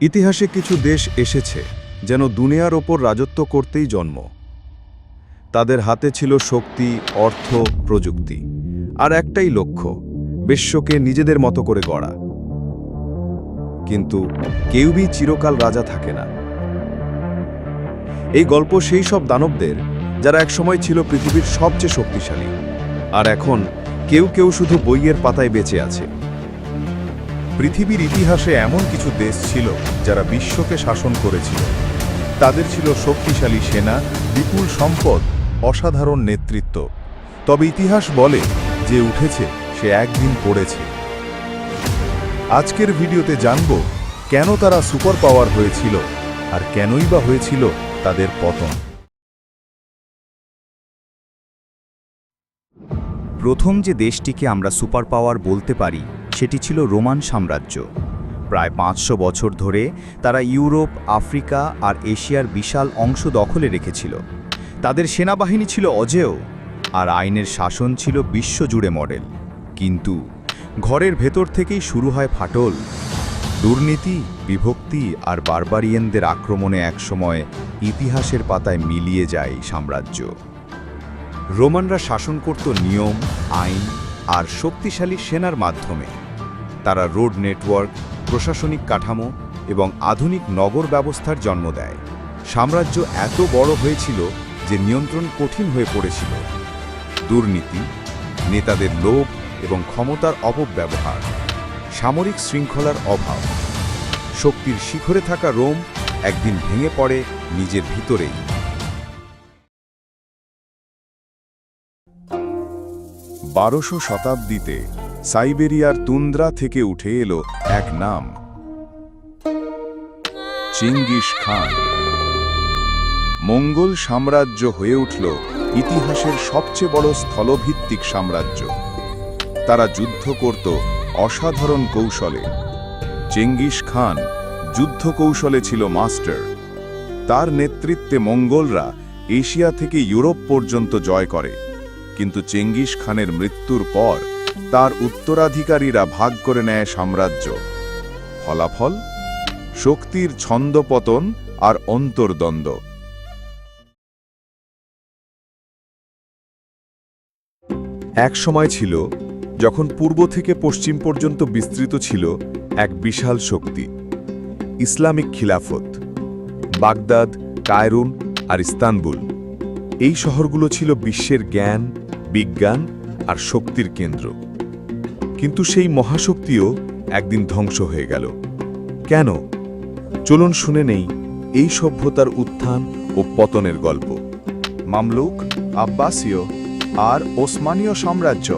ইতিহাসে কিছু দেশ এসেছে যেন দুনিয়ার ওপর রাজত্ব করতেই জন্ম। তাদের হাতে ছিল শক্তি, অর্থ, প্রযুক্তি, আর একটাই লক্ষ্য, বিশ্বকে নিজেদের মতো করে গড়া। কিন্তু কেউই চিরকাল রাজা থাকে না। এই গল্প সেই সব দানবদের, যারা একসময় ছিল পৃথিবীর সবচেয়ে শক্তিশালী, আর এখন কেউ কেউ শুধু বইয়ের পাতায় বেঁচে আছে। পৃথিবীর ইতিহাসে এমন কিছু দেশ ছিল যারা বিশ্বকে শাসন করেছিল। তাদের ছিল শক্তিশালী সেনা, বিপুল সম্পদ, অসাধারণ নেতৃত্ব। তবে ইতিহাস বলে যে উঠেছে, সে একদিন পড়েছে। আজকের ভিডিওতে জানব কেন তারা সুপার পাওয়ার হয়েছিল আর কেনই বা হয়েছিল তাদের পতন। প্রথম যে দেশটিকে আমরা সুপার পাওয়ার বলতে পারি সেটি ছিল রোমান সাম্রাজ্য। প্রায় পাঁচশো বছর ধরে তারা ইউরোপ, আফ্রিকা আর এশিয়ার বিশাল অংশ দখলে রেখেছিল। তাদের সেনাবাহিনী ছিল অজেয় আর আইনের শাসন ছিল বিশ্বজুড়ে মডেল। কিন্তু ঘরের ভেতর থেকেই শুরু হয় ফাটল। দুর্নীতি, বিভক্তি আর বারবারিয়েনদের আক্রমণে একসময় ইতিহাসের পাতায় মিলিয়ে যায় সাম্রাজ্য। রোমানরা শাসন করত নিয়ম, আইন আর শক্তিশালী সেনার মাধ্যমে। তারা রোড নেটওয়ার্ক, প্রশাসনিক কাঠামো এবং আধুনিক নগর ব্যবস্থার জন্ম দেয়। সাম্রাজ্য এত বড় হয়েছিল যে নিয়ন্ত্রণ কঠিন হয়ে পড়েছিল। দুর্নীতি, নেতাদের লোভ এবং ক্ষমতার অপব্যবহার, সামরিক শৃঙ্খলার অভাব, শক্তির শিখরে থাকা রোম একদিন ভেঙে পড়ে নিজের ভিতরেই। বারোশো শতাব্দীতে সাইবেরিয়ার তুন্দ্রা থেকে উঠে এলো এক নাম। চিঙ্গিস খান। মঙ্গল সাম্রাজ্য হয়ে উঠল ইতিহাসের সবচেয়ে বড় স্থলভিত্তিক সাম্রাজ্য। তারা যুদ্ধ করত অসাধারণ কৌশলে। চেঙ্গিস খান যুদ্ধ কৌশলে ছিল মাস্টার। তার নেতৃত্বে মঙ্গলরা এশিয়া থেকে ইউরোপ পর্যন্ত জয় করে। কিন্তু চেঙ্গিস খানের মৃত্যুর পর তার উত্তরাধিকারীরা ভাগ করে নেয় সাম্রাজ্য। ফলাফল? শক্তির ছন্দপতন আর অন্তর্দ্বন্দ্ব। এক সময় ছিল, যখন পূর্ব থেকে পশ্চিম পর্যন্ত বিস্তৃত ছিল এক বিশাল শক্তি, ইসলামিক খিলাফত, বাগদাদ কায়রুন আর ইস্তানবুল। এই শহরগুলো ছিল বিশ্বের জ্ঞান, বিজ্ঞান আর শক্তির কেন্দ্র। কিন্তু সেই মহাশক্তিও একদিন ধ্বংস হয়ে গেল। কেন? চলুন শুনে নেই এই সভ্যতার উত্থান ও পতনের গল্প। মামলুক, আব্বাসীয় আর ওসমানীয় সাম্রাজ্য,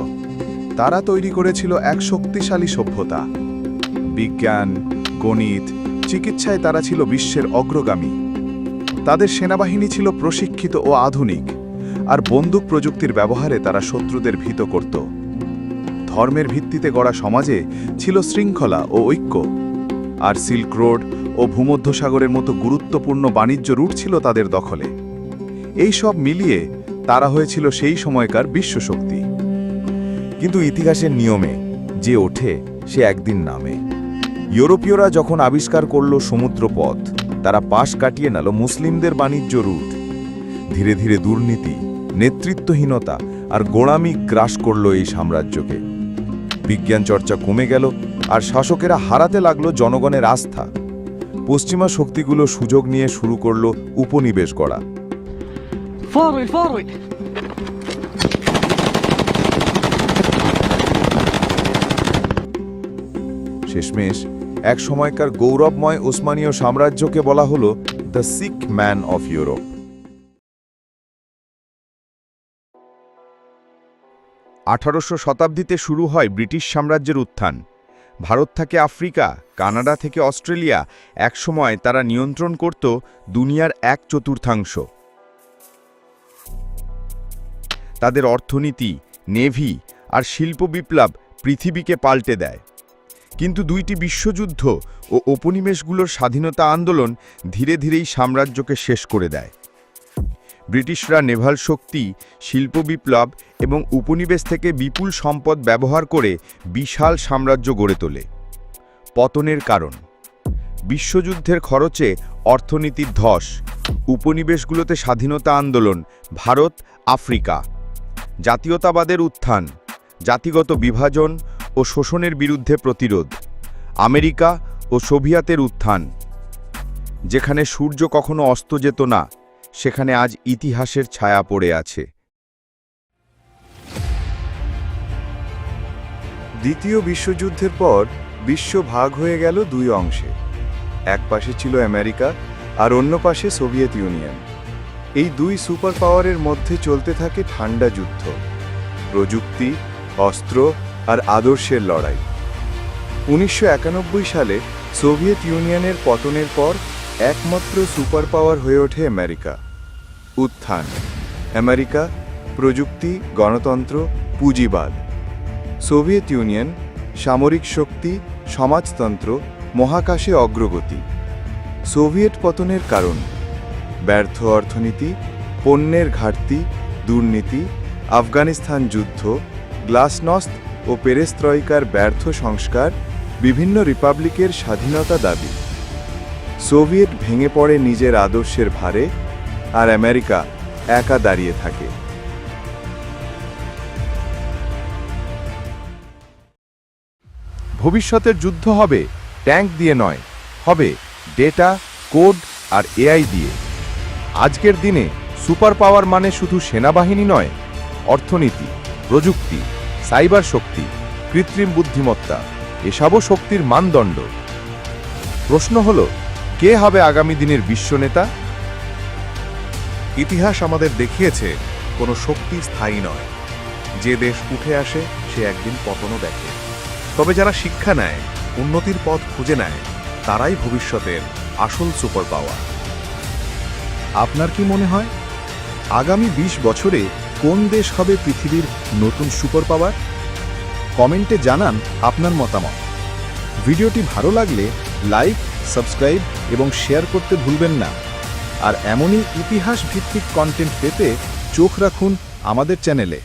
তারা তৈরি করেছিল এক শক্তিশালী সভ্যতা। বিজ্ঞান, গণিত, চিকিৎসায় তারা ছিল বিশ্বের অগ্রগামী। তাদের সেনাবাহিনী ছিল প্রশিক্ষিত ও আধুনিক, আর বন্দুক প্রযুক্তির ব্যবহারে তারা শত্রুদের ভীত করত। ধর্মের ভিত্তিতে গড়া সমাজে ছিল শৃঙ্খলা ও ঐক্য। আর সিল্ক রোড ও ভূমধ্যসাগরের মতো গুরুত্বপূর্ণ বাণিজ্য রুট ছিল তাদের দখলে। এই সব মিলিয়ে তারা হয়েছিল সেই সময়কার বিশ্বশক্তি। কিন্তু ইতিহাসের নিয়মে যে ওঠে, সে একদিন নামে। ইউরোপীয়রা যখন আবিষ্কার করল সমুদ্রপথ, তারা পাশ কাটিয়ে নিল মুসলিমদের বাণিজ্য রুট। ধীরে ধীরে দুর্নীতি, নেতৃত্বহীনতা আর গোড়ামি গ্রাস করল এই সাম্রাজ্যকে। বিজ্ঞান চর্চা কমে গেল আর শাসকেরা হারাতে লাগল জনগণের আস্থা। পশ্চিমা শক্তিগুলো সুযোগ নিয়ে শুরু করল উপনিবেশ গড়া। Forward! শেষমেশ এক সময়কার গৌরবময় ওসমানীয় সাম্রাজ্যকে বলা হলো the sick man of Europe আঠারোশো শতাব্দীতে শুরু হয় ব্রিটিশ সাম্রাজ্যের উত্থান। ভারত থেকে আফ্রিকা, কানাডা থেকে অস্ট্রেলিয়া। একসময় তারা নিয়ন্ত্রণ করত দুনিয়ার এক চতুর্থাংশ। তাদের অর্থনীতি, নেভি আর শিল্প বিপ্লব পৃথিবীকে পাল্টে দেয়। কিন্তু দুইটি বিশ্বযুদ্ধ ও উপনিবেশগুলোর স্বাধীনতা আন্দোলন ধীরে ধীরেই সাম্রাজ্যকে শেষ করে দেয়। ব্রিটিশরা নেভাল শক্তি, শিল্প বিপ্লব এবং উপনিবেশ থেকে বিপুল সম্পদ ব্যবহার করে বিশাল সাম্রাজ্য গড়ে তোলে। পতনের কারণ। বিশ্বযুদ্ধের খরচে অর্থনীতির ধস, উপনিবেশগুলোতে স্বাধীনতা আন্দোলন, ভারত, আফ্রিকা। জাতীয়তাবাদের উত্থান, জাতিগত বিভাজন ও শোষণের বিরুদ্ধে প্রতিরোধ, আমেরিকা ও সোভিয়েতের উত্থান। যেখানে সূর্য কখনো অস্ত যেত না সেখানে আজ ইতিহাসের ছায়া পড়ে আছে। দ্বিতীয় বিশ্বযুদ্ধের পর বিশ্ব ভাগ হয়ে গেল দুই অংশে। এক পাশে ছিল আমেরিকা আর অন্য পাশে সোভিয়েত ইউনিয়ন। এই দুই সুপার পাওয়ারের মধ্যে চলতে থাকে ঠান্ডা যুদ্ধ, প্রযুক্তি, অস্ত্র আর আদর্শের লড়াই। উনিশশো একানব্বই সালে সোভিয়েত ইউনিয়নের পতনের পর একমাত্র সুপার পাওয়ার হয়ে ওঠে আমেরিকা। উত্থান। আমেরিকা, প্রযুক্তি, গণতন্ত্র, পুঁজিবাদ। সোভিয়েত ইউনিয়ন, সামরিক শক্তি, সমাজতন্ত্র, মহাকাশে অগ্রগতি। সোভিয়েত পতনের কারণ। ব্যর্থ অর্থনীতি, পণ্যের ঘাটতি, দুর্নীতি, আফগানিস্তান যুদ্ধ, গ্লাসনস্ত ও পেরেস্ত্রয়িকার ব্যর্থ সংস্কার, বিভিন্ন রিপাবলিকের স্বাধীনতা দাবি। সোভিয়েত ভেঙে পড়ে নিজের আদর্শের ভারে আর আমেরিকা একা দাঁড়িয়ে থাকে। ভবিষ্যতের যুদ্ধ হবে, ট্যাঙ্ক দিয়ে নয়, হবে ডেটা, কোড আর এআই দিয়ে। আজকের দিনে সুপার পাওয়ার মানে শুধু সেনাবাহিনী নয়, অর্থনীতি, প্রযুক্তি, সাইবার শক্তি, কৃত্রিম বুদ্ধিমত্তা, এসবও শক্তির মানদণ্ড। প্রশ্ন হল কে হবে আগামী দিনের বিশ্বনেতা ইতিহাস আমাদের দেখিয়েছে, কোনো শক্তি স্থায়ী নয়। যে দেশ উঠে আসে, সে একদিন পতনও দেখে। তবে যারা শিক্ষা নেয়, উন্নতির পথ খুঁজে নেয়, তারাই ভবিষ্যতের আসল সুপার পাওয়ার আপনার কি মনে হয়? আগামী ২০ বছরে কোন দেশ হবে পৃথিবীর নতুন সুপার পাওয়ার কমেন্টে জানান আপনার মতামত। ভিডিওটি ভালো লাগলে লাইক সাবস্ক্রাইব এবং শেয়ার করতে ভুলবেন না। আর এমনই ইতিহাস ভিত্তিক কন্টেন্ট পেতে চোখ রাখুন আমাদের চ্যানেলে।